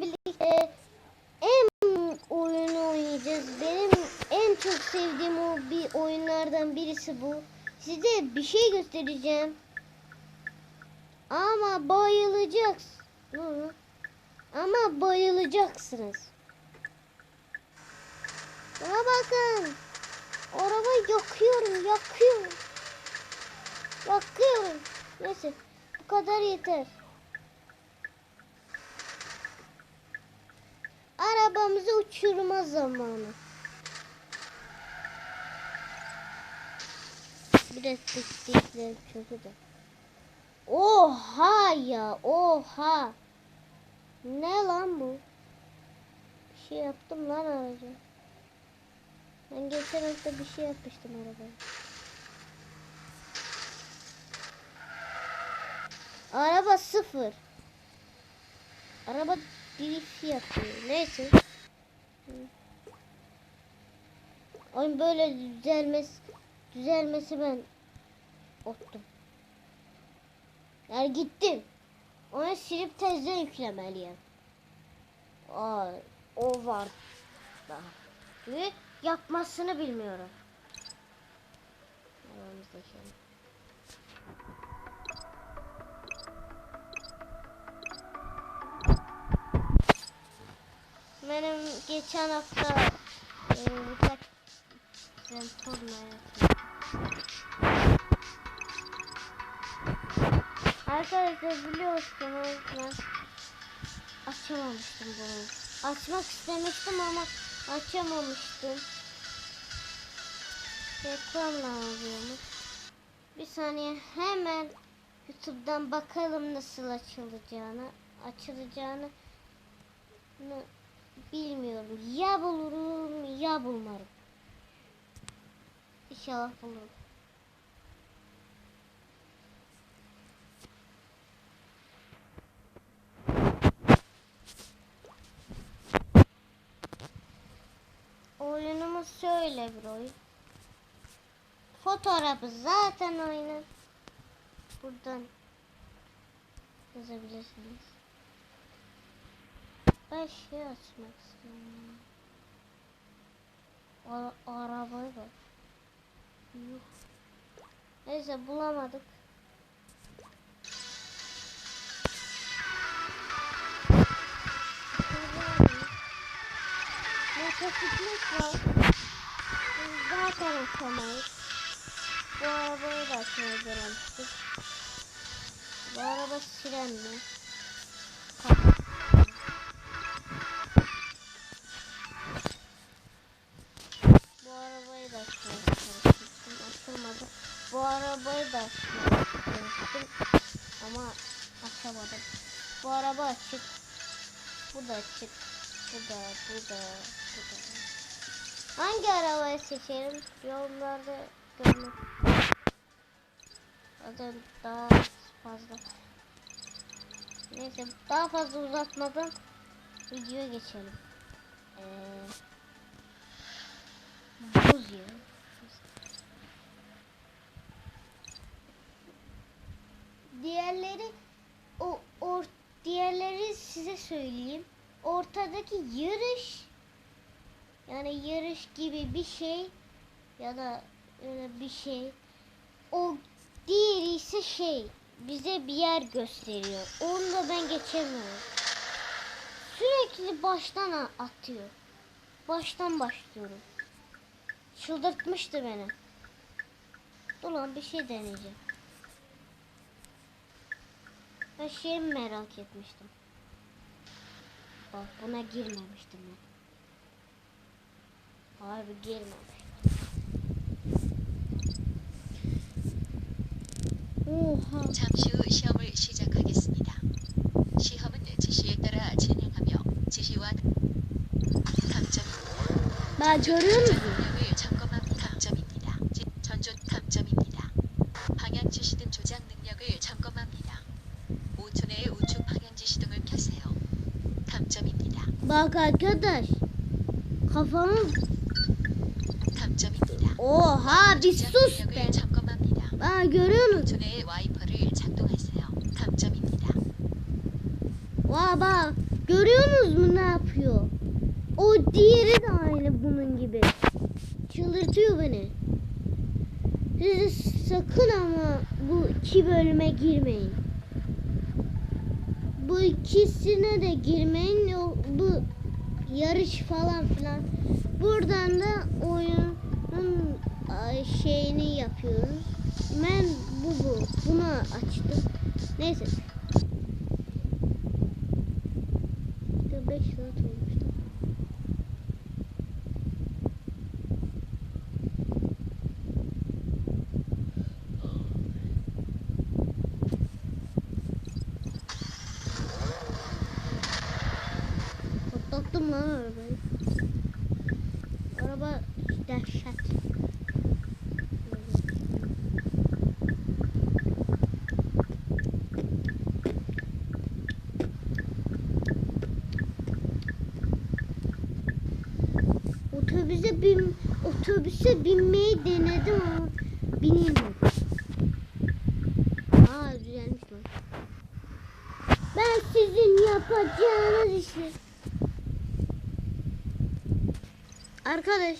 birlikte en oyunu oynayacağız. Benim en çok sevdiğim o bir oyunlardan birisi bu. Size bir şey göstereceğim. Ama bayılacaksınız. Hı. Ama bayılacaksınız. Buna bakın. Arabayı yakıyorum, yakıyorum. Yakıyorum. Neyse, bu kadar yeter. Arabamızı uçurma zamanı. Biraz tıktıklar kötü de. Oha ya, oha. Ne lan bu? Bir şey yaptım lan araca. Ben geçen hafta bir şey yapmıştım arabaya. Araba sıfır. Araba drift yapıyor. Neyse. Oyun böyle düzelmesi düzelmesi ben ottum. Yani gittim. Onu silip tezden yüklemeliyim. Aa, o var daha. Ve yapmasını bilmiyorum. Aramızdaki. Geçen hafta e, Zentorna yaptım. Arkadaşlar biliyorsunuz ben açamamıştım bunu. Açmak istemiştim ama açamamıştım. Reklamla alıyormuş. Bir saniye hemen YouTube'dan bakalım nasıl açılacağını. Açılacağını bilmiyorum. Ya bulurum ya bulmarım. İnşallah bulurum. Oyunumuz şöyle bir oyun. Fotoğrafı zaten aynı. Buradan yazabilirsiniz. Ben şey açmak istiyorum. Ara arabayı bak. Yuh. Neyse bulamadık. Motosiklet var. Biz zaten açamayız. Bu arabayı da açmayı. Bu araba. Kapat. Arabayı da çalıştım. Ama açamadım. Bu araba açık. Bu da açık. Bu da, bu da, bu da. Hangi arabayı seçerim? Yorumlarda görmek. Zaten daha fazla. Neyse daha fazla uzatmadan videoya geçelim. Ee, buz ya. Diğerleri o or, diğerleri size söyleyeyim. Ortadaki yarış yani yarış gibi bir şey ya da öyle bir şey. O diğeri ise şey bize bir yer gösteriyor. Onu da ben geçemiyorum. Sürekli baştan atıyor. Baştan başlıyorum. Çıldırtmıştı beni. Dur lan bir şey deneyeceğim. Ben şey merak etmiştim. Bak buna girmemiştim ben. Harbi girmemiştim. Oha. 잠시 후 시험을 시작하겠습니다. 시험은 지시에 따라 진행하며 지시와 görüyor musun? Bak arkadaş. Kafamız. Oha bir sus be. Aa, görüyor musun? Vay bak. Görüyorsunuz mu ne yapıyor? O diğeri de aynı bunun gibi. Çıldırtıyor beni. Siz sakın ama bu iki bölüme girmeyin. Bu ikisine de girmeyin. Bu yarış falan filan. Buradan da oyunun şeyini yapıyoruz. Ben bu bu. Bunu açtım. Neyse. 5 saat olmuş. Patlattım lan arabayı. Araba dehşet. Otobüse bin otobüse binmeyi denedim ama Arkadaş.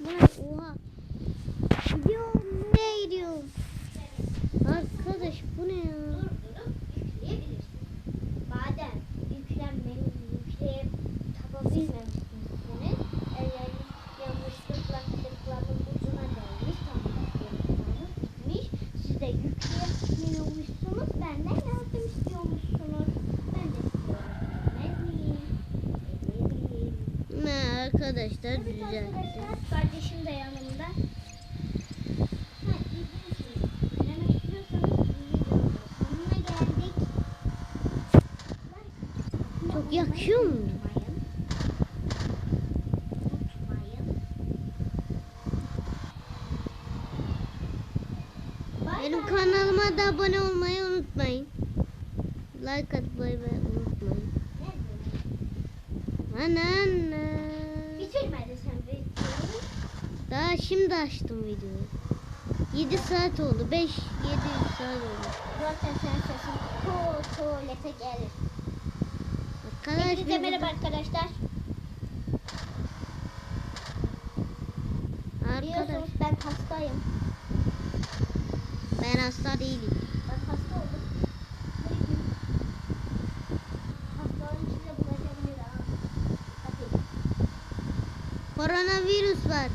Bu ne? Oha. Gidiyorum. Nereye gidiyorum? Arkadaş bu ne ya? Badem yüklenmeyi yükleyip tapabilmemişsiniz. Eğer yanlışlıkla tıklamanın ucuna gelmiş, tam gitmiş. Siz de yükleyemiyormuşsunuz. Benden yardım istiyormuşsunuz. Ben de istiyorum. Ne bileyim. Ne bileyim. Ne arkadaşlar arkadaşlar, kardeşim de yanımda. Çok yakıyor mu? Benim kanalıma da abone olmayı unutmayın. Like atmayı unutmayın. Ne Ana Daha şimdi açtım videoyu. 7 saat oldu. 5 7 saat oldu. Zaten sen sesin tu tuvalete gelir. Arkadaş Hepinize merhaba arkadaşlar. Arkadaş Biliyorsunuz ben hastayım. ben hasta değilim. Ben hasta oldum. Hastalığın içinde bulaşabilir ha. Hadi. Koronavirüs var.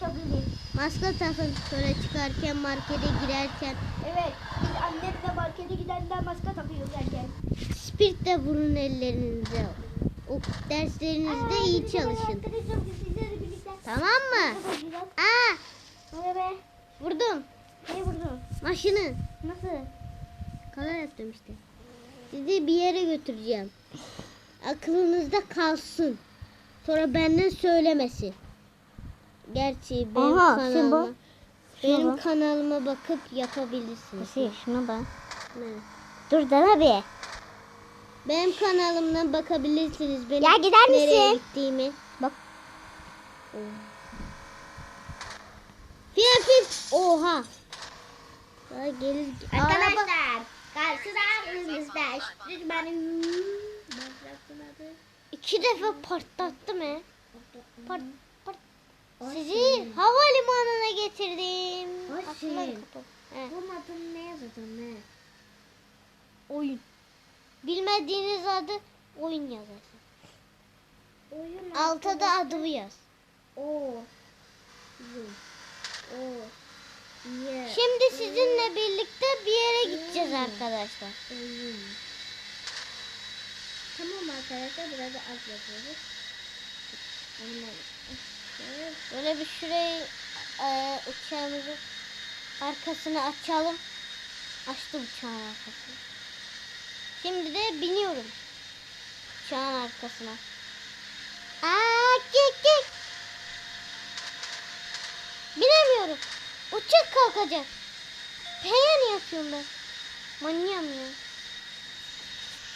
Bulaşabilir. Maske takın şöyle çıkarken markete girerken. Evet. Biz annemle markete gidenler maske takıyoruz erken. Spirit de vurun ellerinize. O derslerinizde Aa, iyi çalışın. Tamam mı? Ne. Aa Hadi be. vurdum. Ne vurdun? Maşını. Nasıl? Kaza yaptım işte. Sizi bir yere götüreceğim. Aklınızda kalsın. Sonra benden söylemesi. Gerçi benim Aha, kanalıma, şimdi bu. Şuna benim bak. kanalıma bakıp yapabilirsiniz. şuna bak. Ne? Dur dene bir. Benim kanalımdan bakabilirsiniz. Benim Ya gider Nereye misin? gittiğimi. Bak. Fil. Oha. Daha gelir. Arkadaşlar işte benim İki defa patlattım he. Part, part. Sizi havalimanına getirdim. Kapı. He, Bu adın ne yazacağım ne? oyun. Bilmediğiniz adı oyun yazarsın. Oyun Altta da adımı yaz. O. O. Ye. Şimdi sizinle birlikte bir yere gideceğiz arkadaşlar. Oyun. Tamam arkadaşlar biraz az yapıyoruz. Ondan. Böyle bir şurayı e, uçağımızın arkasını açalım. Açtım uçağın arkasını. Şimdi de biniyorum. Uçağın arkasına. Aa, gek gek. Binemiyorum. Uçak kalkacak. P'ye niye yapıyorum ben? Manyağım ya.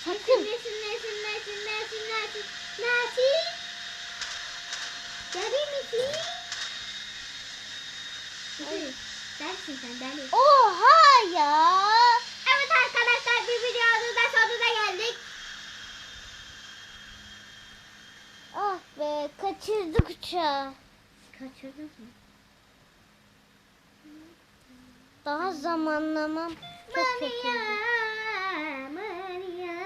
Sakın. Nesin nesin nesin nesin nesin nesin nesin? Daddy mi please? Gerçekten Daddy. Oha ya. Evet arkadaşlar bir videonun da sonuna geldik. Ah be kaçırdık uçağı. Kaçırdınız mı? Daha zamanlamam çok kötü. Maria, Maria.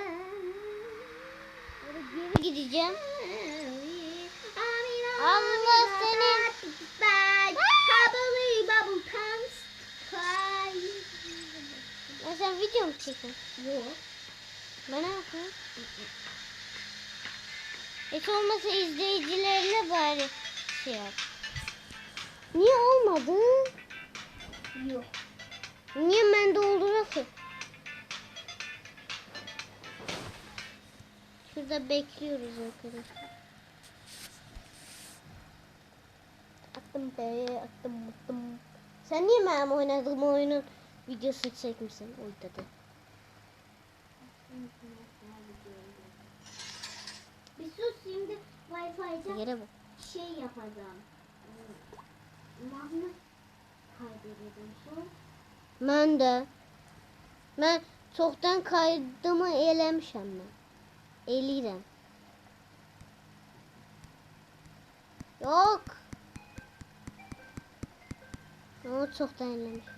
Geri gideceğim. Allah senin. Ya sen video mu çekiyorsun? Yok. Ben ne yapayım? Hiç olmasa izleyicilerine bari şey yap. Niye olmadı? Yok. Niye ben doldurasın? Şurada bekliyoruz arkadaşlar. Attım be, attım, attım. Sen niye benim oynadığım oyunun videosunu çekmişsin? Oy dedi. Bir sus şimdi Wi-Fi'de Yere bak. şey yapacağım. Magnet kaydedeceğim sonra. Ben de. Ben çoktan kaydımı eləmişəm mən. Eləyirəm. Yok. Ama çok dayanmış.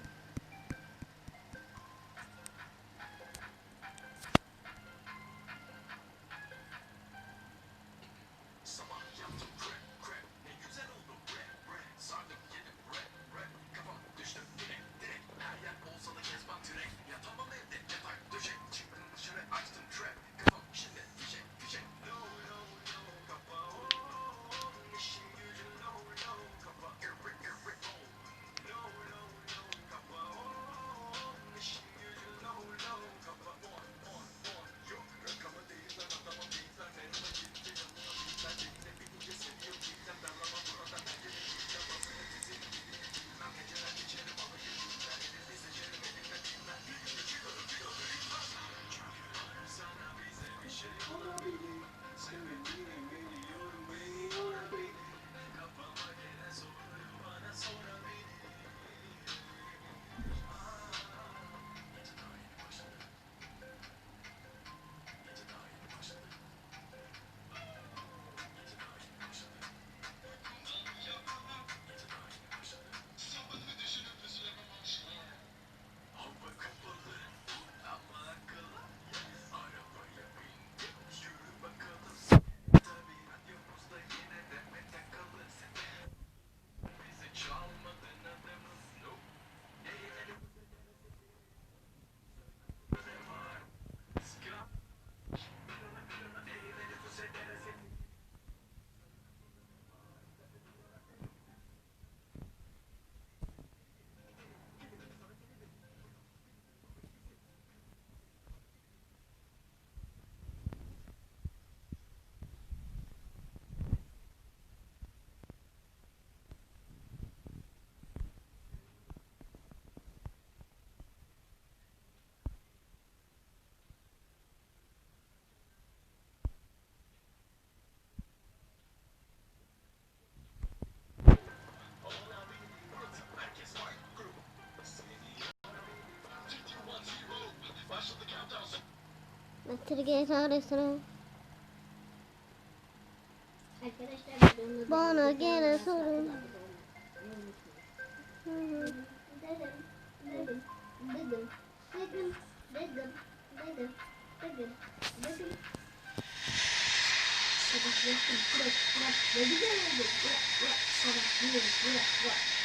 GTA restoran. Bana gene sorun. Dedim, dedim, dedim, dedim, dedim, dedim, dedim, dedim. Sabah yaptım, bırak, bırak, ne güzel oldu, bırak, bırak, sabah bırak, bırak, bırak,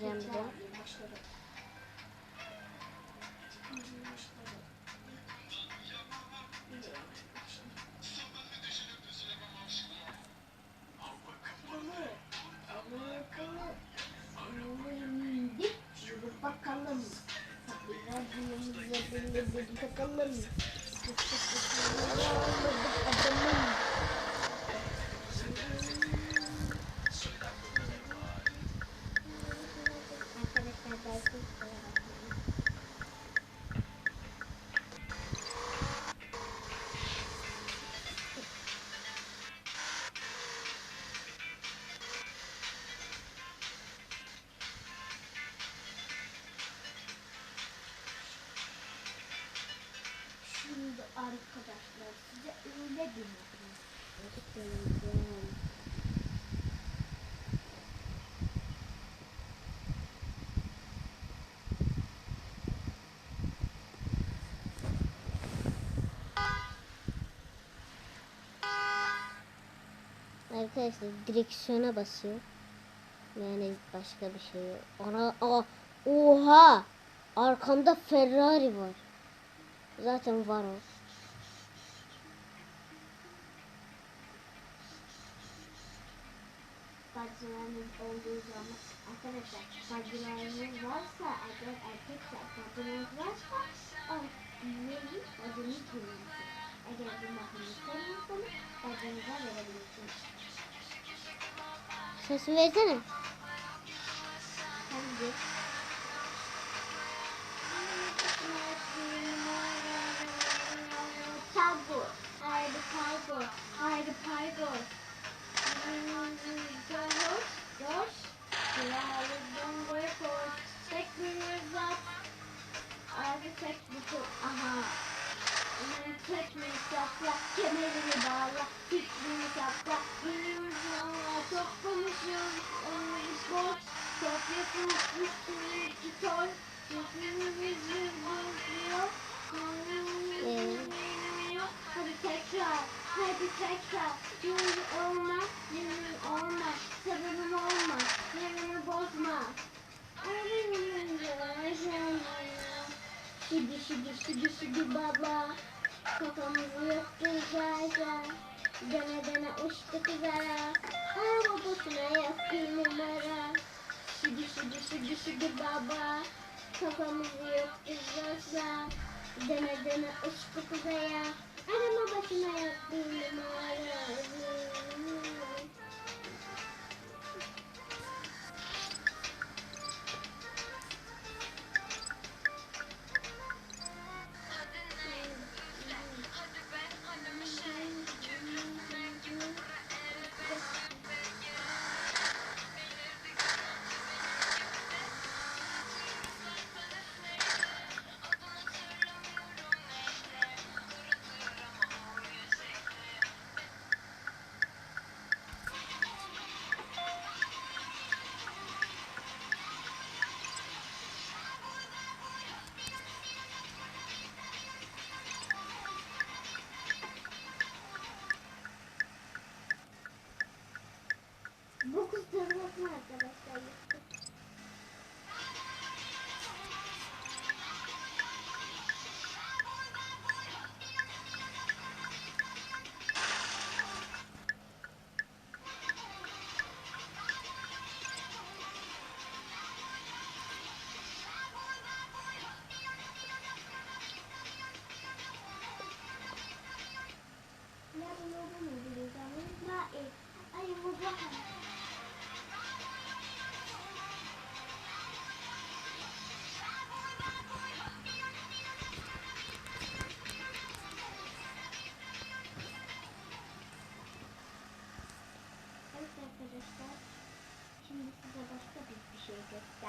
pajamas. Arkadaşlar direksiyona basıyor. Yani başka bir şey yok. Ana, aa, oha! Arkamda Ferrari var. Zaten var o. Bacılarınız olduğu zaman arkadaşlar bacılarınız varsa eğer erkekse bacınız varsa o neyi bacını kendisi. Eğer bu makineyi seviyorsanız bacınıza verebilirsiniz. Sesi versene. Hem de Tabu, haydi Kafamızı yoktu zaten. Dene dene uçtu kızara. Ama boşuna yok bir numara. Şidi şidi şidi baba. Kafamızı yoktu zaten. Dene dene uçtu kızara. Arama başına yok bir.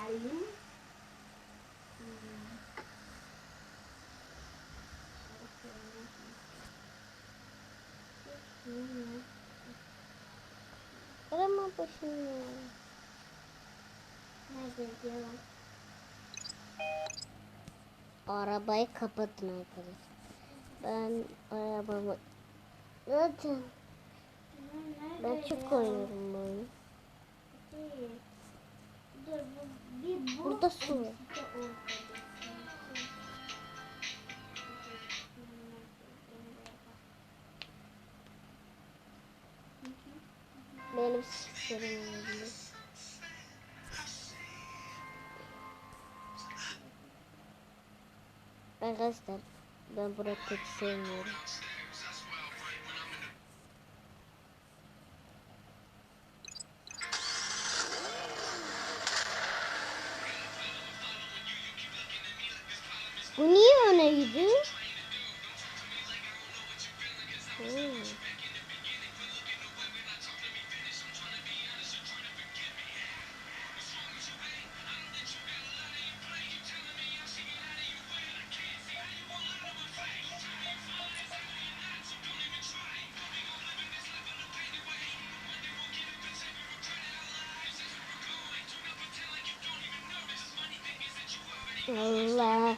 Göstereyim. Hmm. Arama başını. Nerede diyorlar? Arabayı kapatın arkadaşlar. Ben arabamı zaten ben çok oynuyorum bu oyunu. Dur bu. Burada su var. Benim olabilir. Arkadaşlar ben Burak pek sevmiyorum. Allah. Oha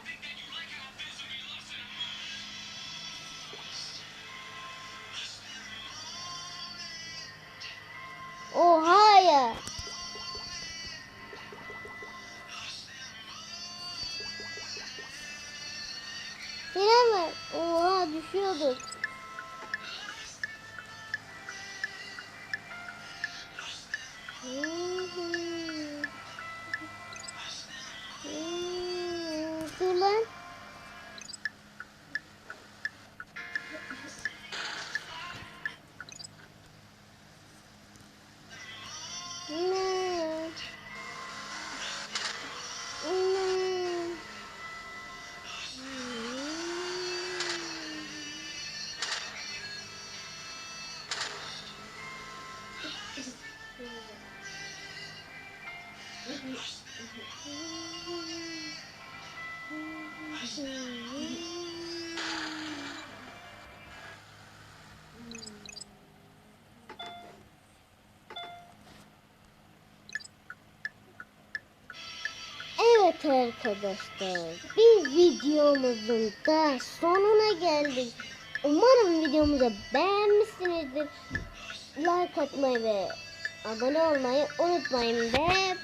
Evet arkadaşlar, biz videomuzun da sonuna geldik. Umarım videomuzu beğenmişsinizdir. Like atmayı ve abone olmayı unutmayın ve.